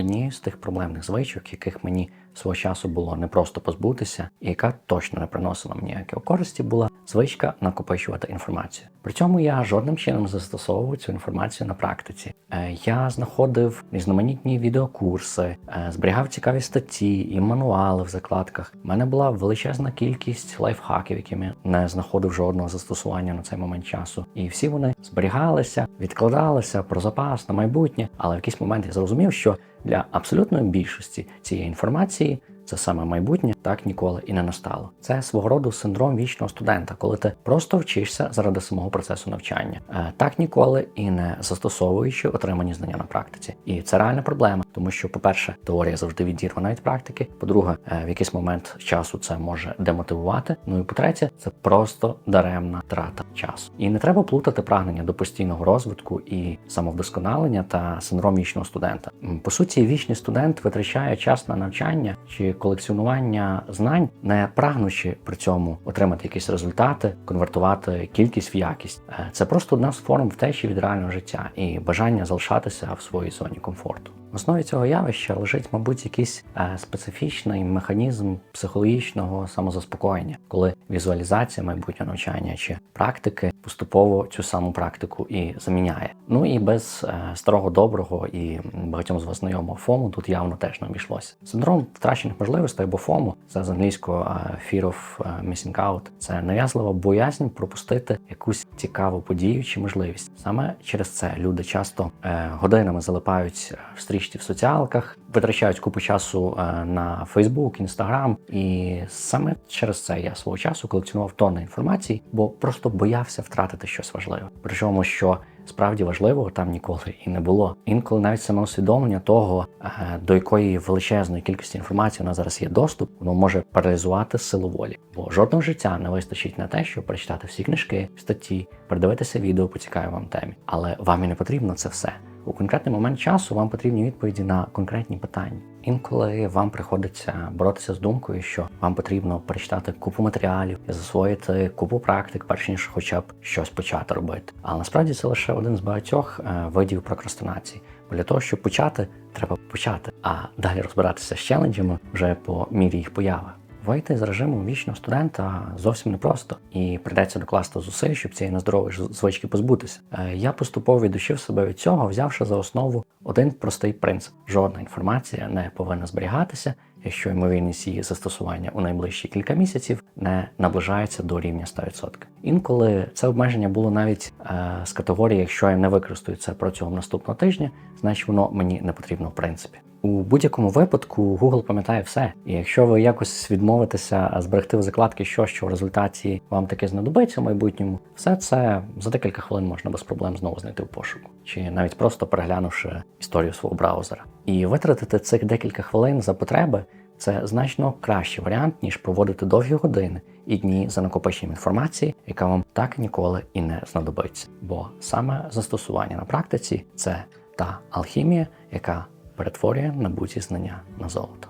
однією з тих проблемних звичок, яких мені свого часу було непросто позбутися, і яка точно не приносила мені ніякої користі, була звичка накопичувати інформацію. При цьому я жодним чином не застосовував цю інформацію на практиці. Е, Я знаходив різноманітні відеокурси, е, зберігав цікаві статті і мануали в закладках. У мене була величезна кількість лайфхаків, яким я не знаходив жодного застосування на цей момент часу. І всі вони зберігалися, відкладалися про запас на майбутнє. Але в якийсь момент я зрозумів, що для абсолютної більшості цієї інформації це саме майбутнє так ніколи і не настало. Це свого роду синдром вічного студента, коли ти просто вчишся заради самого процесу навчання, Е, так ніколи і не застосовуючи отримані знання на практиці. І це реальна проблема, тому що, по-перше, теорія завжди відірвана від практики. По-друге, е, в якийсь момент часу це може демотивувати. Ну і по-третє, це просто даремна трата часу. І не треба плутати прагнення до постійного розвитку і самовдосконалення та синдром вічного студента. По суті, вічний студент витрачає час на навчання чи колекціонування знань, не прагнучи при цьому отримати якісь результати, конвертувати кількість в якість. Е, Це просто одна з форм втечі від реального життя і бажання залишатися в своїй зоні комфорту. В основі цього явища лежить, мабуть, якийсь е, специфічний механізм психологічного самозаспокоєння, коли візуалізація майбутнього навчання чи практики поступово цю саму практику і заміняє. Ну і без е, старого доброго і багатьом з вас знайомого ФОМу тут явно теж не обійшлося. Синдром втрачених можливостей або ФОМу, це з англійського е, Fear of Missing Out, це нав'язлива боязнь пропустити якусь цікаву подію чи можливість. Саме через це люди часто годинами залипають в стрічці в соціалках, витрачають купу часу е, на Facebook, Instagram. І саме через це я свого часу колекціонував тонни інформації, бо просто боявся втратити щось важливе. Причому, що справді важливого там ніколи і не було. Інколи навіть саме усвідомлення того, е, до якої величезної кількості інформації у нас зараз є доступ, воно може паралізувати силу волі. Бо жодного життя не вистачить на те, щоб прочитати всі книжки, статті, передивитися відео по цікавій вам темі. Але вам і не потрібно це все. У конкретний момент часу вам потрібні відповіді на конкретні питання. Інколи вам приходиться боротися з думкою, що вам потрібно перечитати купу матеріалів, засвоїти купу практик, перш ніж хоча б щось почати робити. Але насправді це лише один з багатьох е, видів прокрастинації. Бо для того, щоб почати, треба почати, а далі розбиратися з челенджами вже по мірі їх появи. Вийти з режиму вічного студента зовсім непросто, і прийдеться докласти зусиль, щоб цієї нездорової звички позбутися. Е, Я поступово відучив себе від цього, взявши за основу один простий принцип: жодна інформація не повинна зберігатися, якщо ймовірність її застосування у найближчі кілька місяців не наближається до рівня 100%. Інколи це обмеження було навіть е, з категорії, якщо я не використаю це протягом наступного тижня, значить воно мені не потрібно в принципі. У будь-якому випадку Google пам'ятає все, і якщо ви якось відмовитеся зберегти в закладки щось, що в результаті вам таки знадобиться в майбутньому, все це за декілька хвилин можна без проблем знову знайти в пошуку, чи навіть просто переглянувши історію свого браузера. І витратити цих декілька хвилин за потреби це значно кращий варіант, ніж проводити довгі години і дні за накопиченням інформації, яка вам так ніколи і не знадобиться. Бо саме застосування на практиці це та алхімія, яка перетворює набуті знання на золото.